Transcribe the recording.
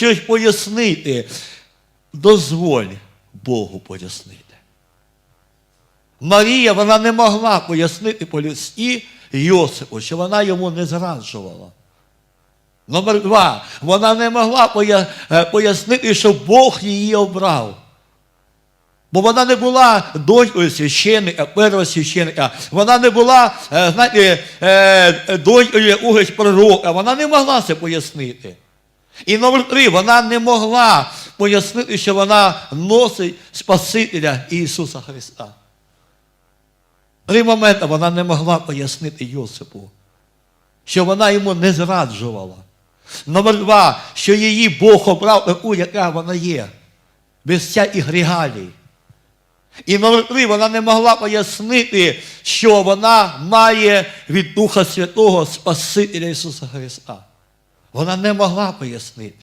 щось пояснити, дозволь Богу пояснити. Марія вона не могла пояснити по-людськи Йосипу, що вона йому не зраджувала. Номер два, вона не могла е, пояснити, що Бог її обрав. Бо вона не була донькою священника, першого священика. Вона не була, е, знаєте, е, донькою якогось пророка. Вона не могла це пояснити. І номер три, вона не могла пояснити, що вона носить Спасителя Ісуса Христа. Три моменти вона не могла пояснити Йосипу, що вона йому не зраджувала. Номер два, що її Бог обрав таку, яка вона є, без всяких регалій. І номер три, вона не могла пояснити, що вона має від Духа Святого Спасителя Ісуса Христа. Вона не могла пояснити.